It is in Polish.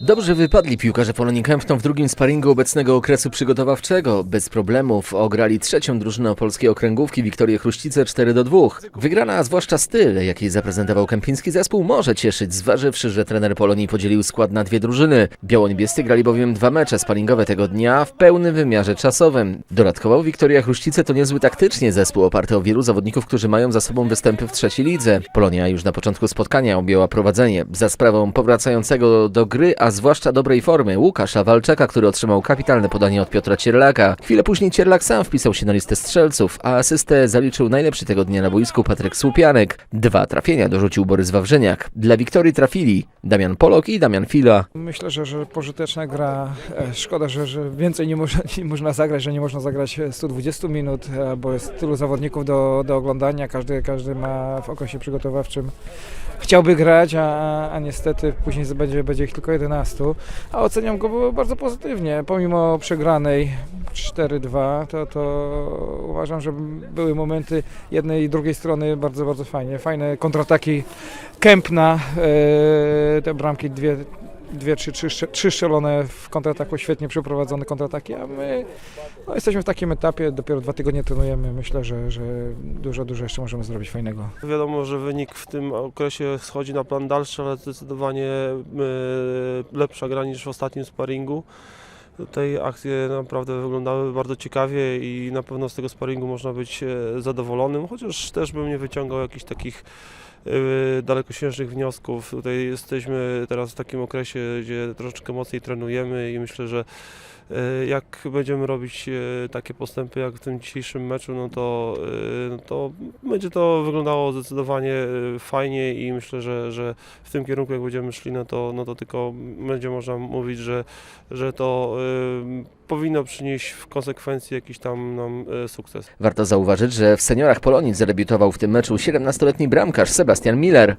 Dobrze wypadli piłkarze Polonii Kępno w drugim sparingu obecnego okresu przygotowawczego. Bez problemów ograli trzecią drużynę polskiej okręgówki Wiktorię Chruścice 4 do 2. Wygrana, a zwłaszcza styl, jaki zaprezentował kępiński zespół, może cieszyć, zważywszy, że trener Polonii podzielił skład na dwie drużyny. Biało-niebiescy grali bowiem dwa mecze sparingowe tego dnia w pełnym wymiarze czasowym. Dodatkowo Wiktoria Chruścice to niezły taktycznie zespół oparty o wielu zawodników, którzy mają za sobą występy w trzeciej lidze. Polonia już na początku spotkania objęła prowadzenie za sprawą powracającego do gry, a zwłaszcza dobrej formy Łukasza Walczaka, który otrzymał kapitalne podanie od Piotra Cierlaka. Chwilę później Cierlak sam wpisał się na listę strzelców, a asystę zaliczył najlepszy tego dnia na boisku Patryk Słupianek. Dwa trafienia dorzucił Borys Wawrzyniak. Dla Wiktorii trafili Damian Polok i Damian Fila. Myślę, że, że pożyteczna gra. E, Szkoda, że, że więcej nie, można, nie można zagrać, że nie można zagrać 120 minut, e, bo jest tylu zawodników do, do oglądania. Każdy, każdy ma w okresie przygotowawczym chciałby grać, a, a niestety później będzie, będzie ich tylko 11. A oceniam go bardzo pozytywnie. Pomimo przegranej 4-2, to, to uważam, że były momenty jednej i drugiej strony bardzo, bardzo fajnie. Fajne kontrataki Kępna, e, te bramki dwie, dwie trzy, trzy, trzy strzelone w kontrataku, świetnie przeprowadzone kontrataki, a my no, jesteśmy w takim etapie, dopiero dwa tygodnie trenujemy, myślę, że, że dużo, dużo jeszcze możemy zrobić fajnego. Wiadomo, że wynik w tym okresie schodzi na plan dalszy, ale zdecydowanie e, lepsza gra niż w ostatnim sparingu. Tutaj akcje naprawdę wyglądały bardzo ciekawie i na pewno z tego sparingu można być e, zadowolonym, chociaż też bym nie wyciągał jakichś takich dalekosiężnych wniosków. Tutaj jesteśmy teraz w takim okresie, gdzie troszeczkę mocniej trenujemy i myślę, że e, jak będziemy robić e, takie postępy jak w tym dzisiejszym meczu, no to, no to będzie to wyglądało zdecydowanie fajnie i myślę, że, że w tym kierunku jak będziemy szli, no to, no to tylko będzie można mówić, że, że to powinno przynieść w konsekwencji jakiś tam nam e, sukces. Warto zauważyć, że w seniorach Polonii zadebiutował w tym meczu 17-letni bramkarz Sebastian Miller.